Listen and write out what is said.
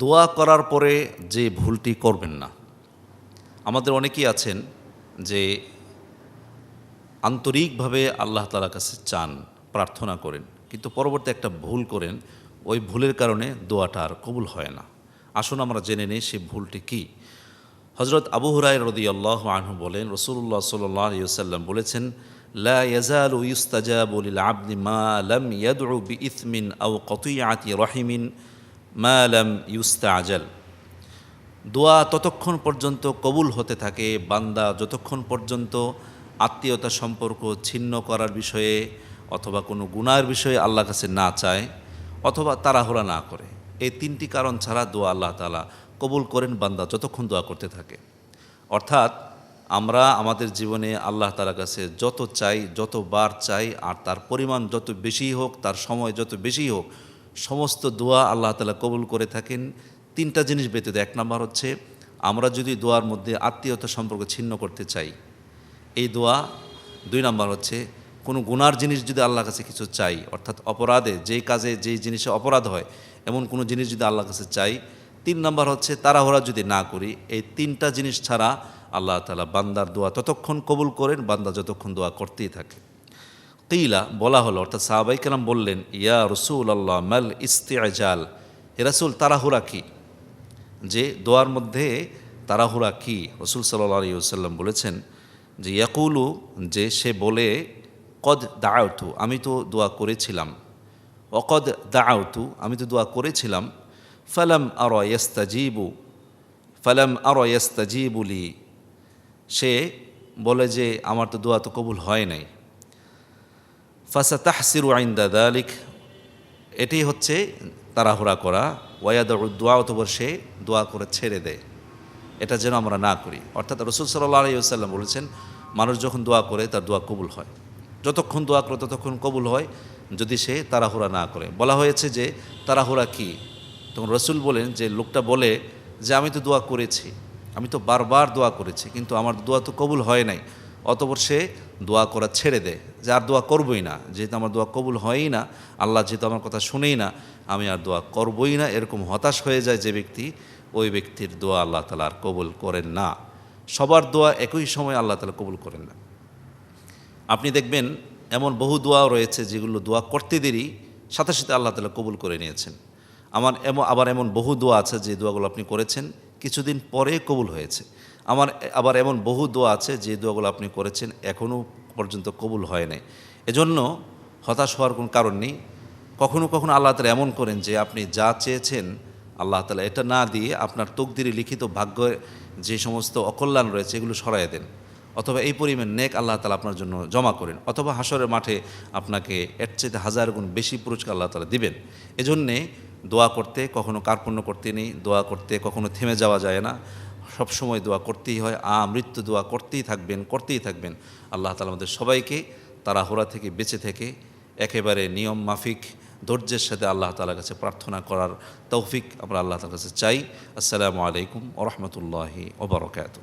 দোয়া করার পরে যে ভুলটি করবেন না। আমাদের অনেকেই আছেন যে আন্তরিকভাবে আল্লাহ তালার কাছে চান, প্রার্থনা করেন, কিন্তু পরবর্তী একটা ভুল করেন, ওই ভুলের কারণে দোয়াটা আর কবুল হয় না। আসুন আমরা জেনে নিই সেই ভুলটি কী। হজরত আবু হুরাই রদি আল্লাহ আনহু বলেন রসুল্লাহ সাল্লাম বলেছেন, লা ইয়াজালু আবদি মা লাম ইয়াদউ বি ইথমিন আও কতুইয়াতি রহিমিন। মা লাম ইউস্তাজাল। দোয়া ততক্ষণ পর্যন্ত কবুল হতে থাকে, বান্দা যতক্ষণ পর্যন্ত আত্মীয়তা সম্পর্ক ছিন্ন করার বিষয়ে অথবা কোনো গুনার বিষয়ে আল্লাহর কাছে না চায় অথবা তাড়াহুড়া না করে। এই তিনটি কারণ ছাড়া দোয়া আল্লাহ তালা কবুল করেন, বান্দা যতক্ষণ দোয়া করতে থাকে। অর্থাৎ আমরা আমাদের জীবনে আল্লাহ তালার কাছে যত চাই, যতবার চাই, আর তার পরিমাণ যত বেশি হোক, তার সময় যত বেশি হোক সমস্ত দোয়া আল্লাহ তালা কবুল করে থাকেন। তিনটা জিনিস ব্যতীত, এক নম্বর হচ্ছে আমরা যদি দোয়ার মধ্যে আত্মীয়তা সম্পর্ক ছিন্ন করতে চাই, এই দোয়া। দুই নম্বর হচ্ছে কোনো গুনার জিনিস যদি আল্লাহর কাছে কিছু চাই, অর্থাৎ অপরাধে, যেই কাজে যেই জিনিসে অপরাধ হয়, এমন কোনো জিনিস যদি আল্লাহর কাছে চাই। তিন নম্বর হচ্ছে তাড়াহুড়া যদি না করি, এই তিনটা জিনিস ছাড়া আল্লাহ তালা বান্দার দোয়া ততক্ষণ কবুল করেন, বান্দা যতক্ষণ দোয়া করতেই থাকে। কিলা বলা হলো, অর্থাৎ সাহাবাই কালাম বললেন, ইয়া রসুল আল্লাহ মাল ইস্তেজাল? হে রাসুল, তাড়াহুড়া কি? যে দোয়ার মধ্যে তারাহুরা কি? রসুল সাল্লাহ আলী সাল্লাম বলেছেন যে, ইয়াকুলু, যে সে বলে, কদ দাউতু আমি তো দোয়া করেছিলাম। অকদ দাউতু আমি তো দোয়া করেছিলাম। ফালাম আর ইয়াস্তাজিবু, ফালাম আর ইয়াস্তাজিবুলি সে বলে যে, আমার তো দোয়া তো কবুল হয় নাই। ফাসা আইন্দা দালিক। এটি হচ্ছে তাড়াহুড়া করা ওয়াদ দোয়া অতবর সে দোয়া করে ছেড়ে দেয়। এটা যেন আমরা না করি। অর্থাৎ রসুল সাল্লাহ আলিয়াল্লাম বলেছেন, মানুষ যখন দোয়া করে, তার দোয়া কবুল হয়। যতক্ষণ দোয়া করে, ততক্ষণ কবুল হয়, যদি সে তাড়াহুড়া না করে। বলা হয়েছে যে, তাড়াহুড়া কি? তখন রসুল বলেন যে, লোকটা বলে যে, আমি তো দোয়া করেছি। আমি তো বারবার দোয়া করেছি, কিন্তু আমার দোয়া তো কবুল হয় নাই। অতপর সে দোয়া করা ছেড়ে দেয় যে আর দোয়া করবই না, যেহেতু আমার দোয়া কবুল হয়ই না, আল্লাহ যেহেতু আমার কথা শুনেই না, আমি আর দোয়া করবই না, এরকম হতাশ হয়ে যায় যে ব্যক্তি, ওই ব্যক্তির দোয়া আল্লাহ তালা আর কবুল করেন না। সবার দোয়া একই সময় আল্লাহ তালা কবুল করেন না। আপনি দেখবেন এমন বহু দোয়া রয়েছে যেগুলো দোয়া করতে দেরি, সাথে সাথে আল্লাহ তালা কবুল করে নিয়েছেন। আমার এমন, আবার এমন বহু দোয়া আছে যে দোয়াগুলো আপনি করেছেন কিছুদিন পরে কবুল হয়েছে। আমার, আবার এমন বহু দোয়া আছে, যে দোয়াগুলো আপনি করেছেন এখনও পর্যন্ত কবুল হয় নাই। এজন্য হতাশ হওয়ার কোনো কারণ নেই। কখনো কখনো আল্লাহ তালা এমন করেন যে আপনি যা চেয়েছেন আল্লাহ তালা এটা না দিয়ে আপনার তকদিরে লিখিত ভাগ্য, যে সমস্ত অকল্যাণ রয়েছে এগুলো সরাই দেন। অথবা এই পরিমাণ নেক আল্লাহ তালা আপনার জন্য জমা করেন। অথবা হাসরের মাঠে আপনাকে এর চাইতে হাজার গুণ বেশি পুরস্কার আল্লাহ তালা দিবেন। এজন্যে দোয়া করতে, কখনো কার্পণ্য করতে নেই, দোয়া করতে কখনো থেমে যাওয়া যায় না। সবসময় দোয়া করতেই হয়, আ, মৃত্যু দোয়া করতেই থাকবেন করতেই থাকবেন। আল্লাহ তালা আমাদের সবাইকে তাড়াহুড়া থেকে বেঁচে থেকে একেবারে নিয়ম মাফিক ধৈর্যের সাথে আল্লাহ তালার কাছে প্রার্থনা করার তৌফিক আমরা আল্লাহ তালার কাছে চাই। আসসালামু আলাইকুম ওরহমতুল্লাহি ওবরকাত